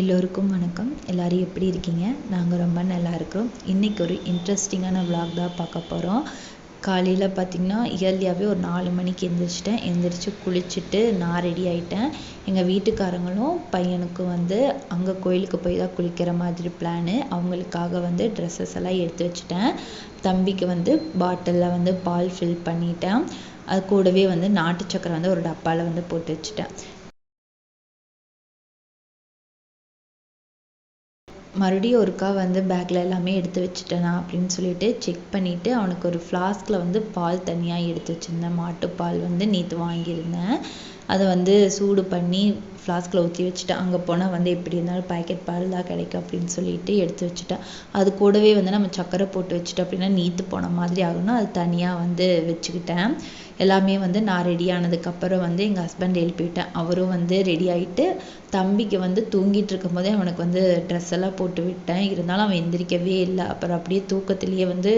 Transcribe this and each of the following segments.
எல்லோருக்கும் வணக்கம். எல்லோரும் எப்படி இருக்கீங்க? நாங்கள் ரொம்ப நல்லா இருக்கிறோம் இன்றைக்கி ஒரு இன்ட்ரெஸ்டிங்கான விளாக் தான் பார்க்க போகிறோம் காலையில் பார்த்திங்கன்னா இயர்லியாகவே ஒரு நாலு மணிக்கு எழுந்திரிச்சிட்டேன் எழுந்திரிச்சு குளிச்சுட்டு நான் ரெடி ஆகிட்டேன் எங்கள் வீட்டுக்காரங்களும் பையனுக்கும் வந்து அங்கே கோயிலுக்கு போய் தான் குளிக்கிற மாதிரி பிளானு அவங்களுக்காக வந்து ட்ரெஸ்ஸஸ் எல்லாம் எடுத்து வச்சுட்டேன். தம்பிக்கு வந்து பாட்டிலில் வந்து பால் ஃபில் பண்ணிட்டேன். அது கூடவே வந்து நாட்டு சக்கரை வந்து ஒரு டப்பாவில் வந்து போட்டு வச்சுட்டேன். மறுபடியும் ஒருக்கா வந்து பேக்கில் எல்லாமே எடுத்து வச்சுட்டேனா அப்படின்னு சொல்லிட்டு செக் பண்ணிவிட்டு அவனுக்கு ஒரு ஃப்ளாஸ்கில் வந்து பால் தனியாக எடுத்து வச்சுருந்தேன். மாட்டுப்பால் வந்து நேற்று வாங்கியிருந்தேன். அதை வந்து சூடு பண்ணி ஃப்ளாஸ்கில் ஊற்றி வச்சுட்டேன். அங்கே போனால் வந்து எப்படி இருந்தாலும் பாக்கெட் பால் தான் கிடைக்கும் அப்படின்னு சொல்லிட்டு எடுத்து வச்சுட்டேன். அது கூடவே வந்து நம்ம சக்கரை போட்டு வச்சுட்டோம் அப்படின்னா நீத்து போன மாதிரி ஆகும்னா அது தனியாக வந்து வச்சுக்கிட்டேன். எல்லாமே வந்து நான் ரெடி ஆனதுக்கப்புறம் வந்து எங்கள் ஹஸ்பண்ட் எழுப்பிவிட்டேன் அவரும் வந்து ரெடி ஆகிட்டு தம்பிக்கு வந்து தூங்கிட்டு இருக்கும் போதே அவனுக்கு வந்து ட்ரெஸ் எல்லாம் போட்டு விட்டேன். இருந்தாலும் அவன் எந்திரிக்கவே இல்லை. அப்புறம் அப்படியே தூக்கத்திலேயே வந்து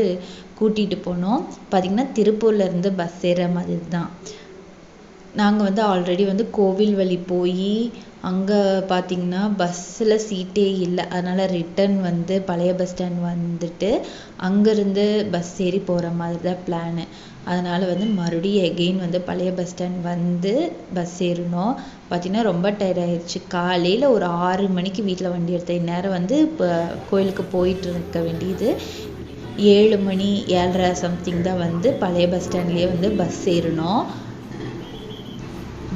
கூட்டிகிட்டு போனோம். பார்த்திங்கன்னா திருப்பூர்லேருந்து பஸ் ஏறுற மாதிரி தான். நாங்கள் வந்து ஆல்ரெடி வந்து கோவில் வழி போய் அங்கே பார்த்தீங்கன்னா பஸ்ஸில் சீட்டே இல்லை. அதனால் ரிட்டன் வந்து பழைய பஸ் ஸ்டாண்ட் வந்துட்டு அங்கேருந்து பஸ் ஏறி போகிற மாதிரி தான் பிளானு அதனால் வந்து மறுபடியும் எகெயின் வந்து பழைய பஸ் ஸ்டாண்ட் வந்து பஸ் ஏறினோம் பார்த்திங்கன்னா ரொம்ப டயர்ட் ஆயிடுச்சு காலையில் ஒரு ஆறு மணிக்கு வீட்டில் வண்டி எடுத்த இந்நேரம் வந்து இப்போ கோயிலுக்கு போயிட்டு இருக்க வேண்டியது. ஏழு மணி ஏழரை சம்திங் தான் வந்து பழைய பஸ் ஸ்டாண்ட்லேயே வந்து பஸ் ஏறினோம்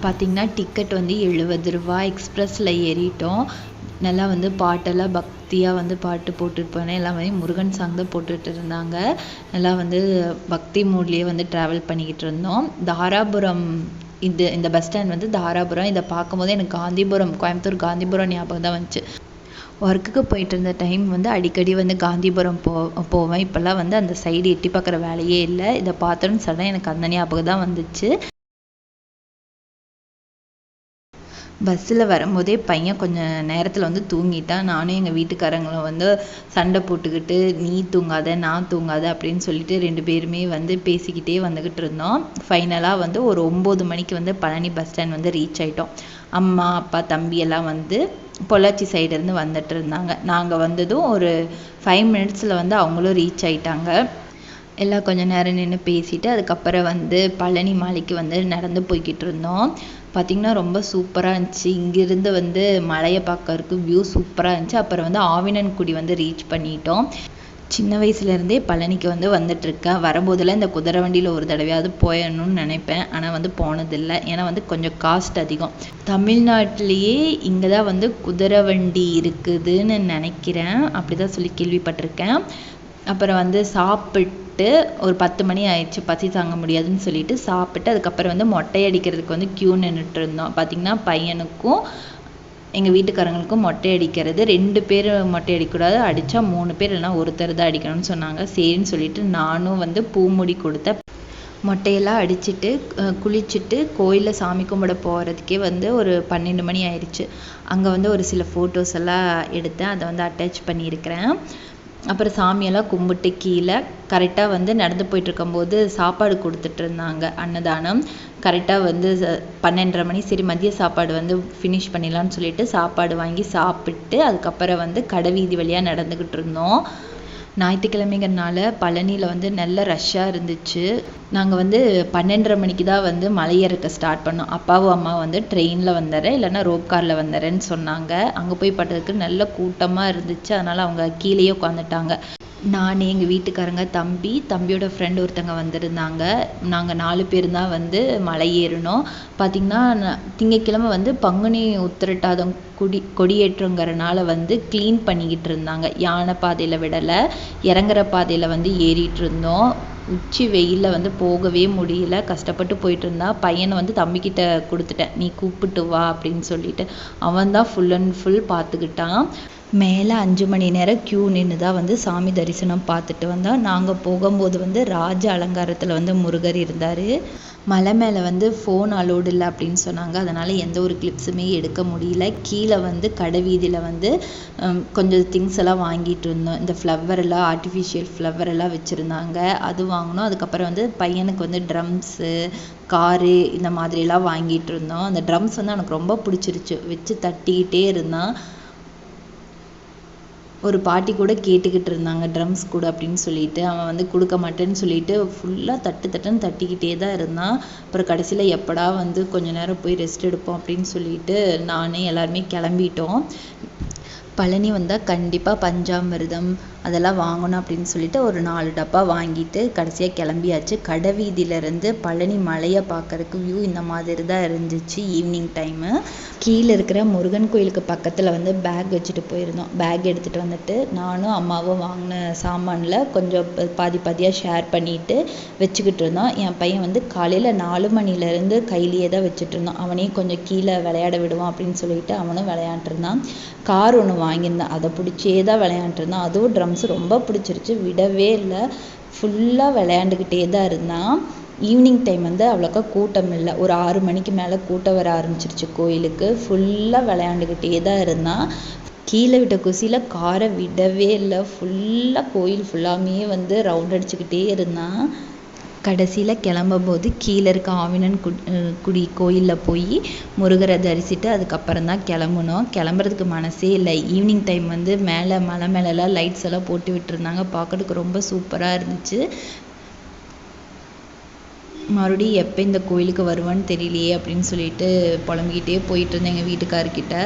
பார்த்திங்கன்னா டிக்கெட் வந்து எழுபது ரூபா எக்ஸ்ப்ரெஸில் ஏறிட்டோம். நல்லா வந்து பாட்டெல்லாம் பக்தியாக வந்து பாட்டு போட்டுட்டு போனேன் எல்லாம் வந்து முருகன் சாங் தான் போட்டுட்டு இருந்தாங்க. நல்லா வந்து பக்தி மூட்லேயே வந்து ட்ராவல் பண்ணிக்கிட்டு இருந்தோம். தாராபுரம் இது இந்த பஸ் ஸ்டாண்ட் வந்து தாராபுரம். இதை பார்க்கும்போது எனக்கு காந்திபுரம் கோயம்புத்தூர் காந்திபுரம் ஞாபகம் தான் வந்துச்சு. ஒர்க்குக்கு போயிட்டு இருந்த டைம் வந்து அடிக்கடி வந்து காந்திபுரம் போ போவேன். இப்போல்லாம் வந்து அந்த சைடு எட்டி பார்க்குற வேலையே இல்லை. இதை பார்த்தோன்னு சொன்னால் எனக்கு அந்த ஞாபகம் தான் வந்துச்சு. பஸ்ஸில் வரும்போதே பையன் கொஞ்சம் நேரத்தில் வந்து தூங்கிட்டான் நானும் எங்கள் வீட்டுக்காரங்களும் வந்து சண்டை போட்டுக்கிட்டு நீ தூங்காத நான் தூங்காத அப்படின்னு சொல்லிட்டு ரெண்டு பேருமே வந்து பேசிக்கிட்டே வந்துக்கிட்டு இருந்தோம். ஃபைனலாக வந்து ஒரு ஒம்பது மணிக்கு வந்து பழனி பஸ் ஸ்டாண்ட் வந்து ரீச் ஆகிட்டோம் அம்மா அப்பா தம்பி எல்லாம் வந்து பொள்ளாச்சி சைடுலேருந்து வந்துட்டு இருந்தாங்க. நாங்கள் வந்ததும் ஒரு ஃபைவ் மினிட்ஸில் வந்து அவங்களும் ரீச் ஆகிட்டாங்க எல்லாம் கொஞ்சம் நேரம் நின்று பேசிட்டு அதுக்கப்புறம் வந்து பழனி மலைக்கு வந்து நடந்து போய்கிட்டு இருந்தோம். பார்த்திங்கன்னா ரொம்ப சூப்பராக இருந்துச்சு. இங்கேருந்து வந்து மலையை பார்க்கறதுக்கு வியூ சூப்பராக இருந்துச்சு. அப்புறம் வந்து ஆவினன்குடி வந்து ரீச் பண்ணிட்டோம். சின்ன வயசுலேருந்தே பழனிக்கு வந்து வந்துட்டுருக்கேன் வரும்போதெல்லாம் இந்த குதிரை வண்டியில் ஒரு தடவையாவது போயிடணும்னு நினைப்பேன். ஆனால் வந்து போனதில்லை. ஏன்னா வந்து கொஞ்சம் காஸ்ட் அதிகம். தமிழ்நாட்டிலேயே இங்கே தான் வந்து குதிரை வண்டி இருக்குதுன்னு நினைக்கிறேன். அப்படி தான் சொல்லி கேள்விப்பட்டிருக்கேன். அப்புறம் வந்து சாப்பிட்டு சாப்பிட்டு ஒரு பத்து மணி ஆயிடுச்சு பசி தாங்க முடியாதுன்னு சொல்லிட்டு சாப்பிட்டு அதுக்கப்புறம் வந்து மொட்டை அடிக்கிறதுக்கு வந்து க்யூ நின்றுட்டு இருந்தோம். பார்த்திங்கன்னா பையனுக்கும் எங்கள் வீட்டுக்காரங்களுக்கும் மொட்டை அடிக்கிறது. ரெண்டு பேர் மொட்டை அடிக்கக்கூடாது அடித்தா மூணு பேர் இல்லைனா ஒருத்தர் தான் அடிக்கணும்னு சொன்னாங்க. சரின்னு சொல்லிட்டு நானும் வந்து பூமுடி கொடுத்தேன் மொட்டையெல்லாம் அடிச்சுட்டு குளிச்சுட்டு கோயிலில் சாமி கும்பிட போகிறதுக்கே வந்து ஒரு பன்னெண்டு மணி ஆயிடுச்சு. அங்கே வந்து ஒரு சில ஃபோட்டோஸ் எல்லாம் எடுத்தேன். அதை வந்து அட்டாச் பண்ணியிருக்கிறேன். அப்புறம் சாமியெல்லாம் கும்பிட்டு கீழே கரெக்டாக வந்து நடந்து போயிட்டுருக்கும்போது சாப்பாடு கொடுத்துட்டு இருந்தாங்க அன்னதானம். கரெக்டாக வந்து பன்னெண்டரை மணி சரி மதிய சாப்பாடு வந்து ஃபினிஷ் பண்ணிடலான்னு சொல்லிட்டு சாப்பாடு வாங்கி சாப்பிட்டு அதுக்கப்புறம் வந்து கடை வீதி வழியாக நடந்துக்கிட்டு இருந்தோம் ஞாயிற்றுக்கிழமைங்கிறனால பழனியில் வந்து நல்ல ரஷ்ஷாக இருந்துச்சு. நாங்கள் வந்து பன்னெண்டரை மணிக்கு தான் வந்து மலையேறக்க ஸ்டார்ட் பண்ணோம். அப்பாவும் அம்மா வந்து ட்ரெயினில் வந்துடுறேன் இல்லைன்னா ரோப் காரில் வந்துடுறேன்னு சொன்னாங்க. அங்கே போய் பட்டதுக்கு நல்ல கூட்டமாக இருந்துச்சு. அதனால் அவங்க கீழேயே உட்காந்துட்டாங்க. நான் எங்கள் வீட்டுக்காரங்க தம்பி தம்பியோட ஃப்ரெண்டு ஒருத்தங்க வந்திருந்தாங்க. நாங்கள் நாலு பேர் தான் வந்து மலை ஏறினோம். பார்த்திங்கன்னா திங்கக்கிழமை வந்து பங்குனி உத்திரட்டாதம் குடி கொடியேற்றங்கிறனால வந்து க்ளீன் பண்ணிக்கிட்டு இருந்தாங்க யானை பாதையில் விடலை இறங்குற பாதையில் வந்து ஏறிட்டு இருந்தோம் உச்சி வெயிலில் வந்து போகவே முடியல. கஷ்டப்பட்டு போயிட்டு இருந்தா பையனை வந்து தம்பிக்கிட்ட கொடுத்துட்டேன். நீ கூப்பிட்டு வா அப்படின்னு சொல்லிட்டு. அவன் தான் ஃபுல் அண்ட் ஃபுல் பார்த்துக்கிட்டான். மேலே அஞ்சு மணி நேரம் க்யூ நின்று தான் வந்து சாமி தரிசனம் பார்த்துட்டு வந்தோம் நாங்கள் போகும்போது வந்து ராஜ அலங்காரத்தில் வந்து முருகர் இருந்தார். மலை மேலே வந்து ஃபோன் அலோடு இல்லை அப்படின்னு சொன்னாங்க. அதனால் எந்த ஒரு கிளிப்ஸுமே எடுக்க முடியல. கீழே வந்து கடை வீதியில் வந்து கொஞ்சம் திங்ஸ் எல்லாம் வாங்கிட்டு இருந்தோம். இந்த ஃப்ளவர் எல்லாம் ஆர்டிஃபிஷியல் ஃப்ளவர் எல்லாம் வச்சுருந்தாங்க. அது வாங்கினோம். அதுக்கப்புறம் வந்து பையனுக்கு வந்து ட்ரம்ஸு காரு இந்த மாதிரிலாம் வாங்கிட்டு இருந்தோம். அந்த ட்ரம்ஸ் வந்து எனக்கு ரொம்ப பிடிச்சிருச்சு. வச்சு தட்டிக்கிட்டே இருந்தான். ஒரு பாட்டி கூட கேட்டுக்கிட்டு இருந்தாங்க ட்ரம்ஸ் கூட அப்படின்னு சொல்லிட்டு. அவன் வந்து கொடுக்க மாட்டேன்னு சொல்லிட்டு ஃபுல்லாக தட்டு தட்டுன்னு தட்டிக்கிட்டே தான் இருந்தான். அப்புறம் கடைசியில் எப்படா வந்து கொஞ்ச நேரம் போய் ரெஸ்ட் எடுப்போம் அப்படின்னு சொல்லிட்டு நானே எல்லாருமே கிளம்பிட்டோம். பழனி வந்தால் கண்டிப்பாக பஞ்சாமிர்தம் அதெல்லாம் வாங்கணும் அப்படின்னு சொல்லிட்டு ஒரு நாலு டப்பா வாங்கிட்டு கடைசியாக கிளம்பியாச்சு. கடை வீதியிலேருந்து பழனி மலையை பார்க்கறதுக்கு வியூ இந்த மாதிரி தான் இருந்துச்சு ஈவினிங் டைமு கீழே இருக்கிற முருகன் கோயிலுக்கு பக்கத்தில் வந்து பேக் வச்சுட்டு போயிருந்தோம். பேக் எடுத்துகிட்டு வந்துட்டு நானும் அம்மாவும் வாங்கின சாமானில் கொஞ்சம் பாதி பாதியாக ஷேர் பண்ணிட்டு வச்சுக்கிட்டு இருந்தோம். என் பையன் வந்து காலையில் நாலு மணிலேருந்து கையிலேயே தான் வச்சுட்டு இருந்தான். அவனையும் கொஞ்சம் கீழே விளையாட விடுவான் அப்படின்னு சொல்லிட்டு அவனும் விளையாண்டுருந்தான் கார் ஒன்று வாங்கியிருந்தான். அதை பிடிச்சே தான் விளையாண்டுருந்தான் அதுவும் ட்ரம்ஸ் ரொம்ப பிடிச்சிருச்சு. விடவே இல்லை. ஃபுல்லாக விளையாண்டுக்கிட்டே தான் இருந்தான். ஈவினிங் டைம் வந்து அவ்வளோக்கா கூட்டம் இல்லை. ஒரு ஆறு மணிக்கு மேலே கூட்டம் வர ஆரம்பிச்சிருச்சு கோயிலுக்கு. ஃபுல்லாக விளையாண்டுக்கிட்டே தான் இருந்தான். கீழே விட்ட குசியில் காரை விடவே இல்லை. ஃபுல்லாக கோயில் ஃபுல்லாமே வந்து ரவுண்ட் அடிச்சுக்கிட்டே இருந்தான். கடைசியில் கிளம்பும்போது கீழே இருக்க ஆவினன் குட் குடி கோயிலில் போய் முருகரை தரிசிட்டு அதுக்கப்புறம் தான் கிளம்புனோம். கிளம்புறதுக்கு மனசே இல்லை. ஈவினிங் டைம் வந்து மேலே மலை மேலெலாம் லைட்ஸ் எல்லாம் போட்டு விட்டுருந்தாங்க. பார்க்கறதுக்கு ரொம்ப சூப்பராக இருந்துச்சு. மறுபடியும் எப்போ இந்த கோயிலுக்கு வருவான்னு தெரியலையே அப்படின்னு சொல்லிட்டு புலம்பிக்கிட்டே போயிட்டு இருந்தேன் எங்கள் வீட்டுக்காரர்கிட்ட.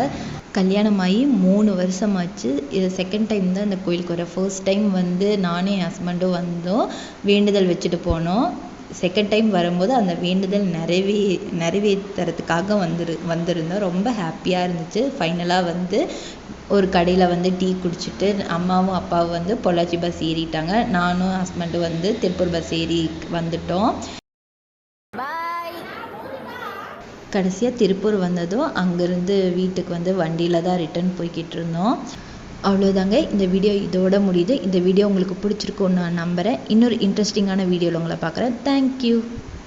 கல்யாணம் ஆகி மூணு வருஷமாச்சு. இது செகண்ட் டைம் தான் இந்த கோயிலுக்கு வரேன் ஃபர்ஸ்ட் டைம் வந்து நானும் என் ஹஸ்பண்டும் வந்தோம் வேண்டுதல் வச்சுட்டு போனோம். செகண்ட் டைம் வரும்போது அந்த வேண்டுதல் நிறைவே நிறைவேற்றுறதுக்காக வந்துரு வந்திருந்தோம். ரொம்ப ஹாப்பியாக இருந்துச்சு. ஃபைனலாக வந்து ஒரு கடையில் வந்து டீ குடிச்சிட்டு அம்மாவும் அப்பாவும் வந்து பொள்ளாச்சி பஸ் ஏறிட்டாங்க. நானும் ஹஸ்பண்டும் வந்து திருப்பூர் பஸ் ஏறி வந்துட்டோம். கடைசியாக திருப்பூர் வந்ததும் அங்கேருந்து வீட்டுக்கு வந்து வண்டியில் தான் ரிட்டர்ன் போய்கிட்டு இருந்தோம். அவ்வளோதாங்க இந்த வீடியோ இதோட முடியுது. இந்த வீடியோ உங்களுக்கு பிடிச்சிருக்கும்னு நான் நம்புகிறேன் இன்னொரு இன்ட்ரெஸ்டிங்கான வீடியோவில் உங்களை பார்க்குறேன். தேங்க்யூ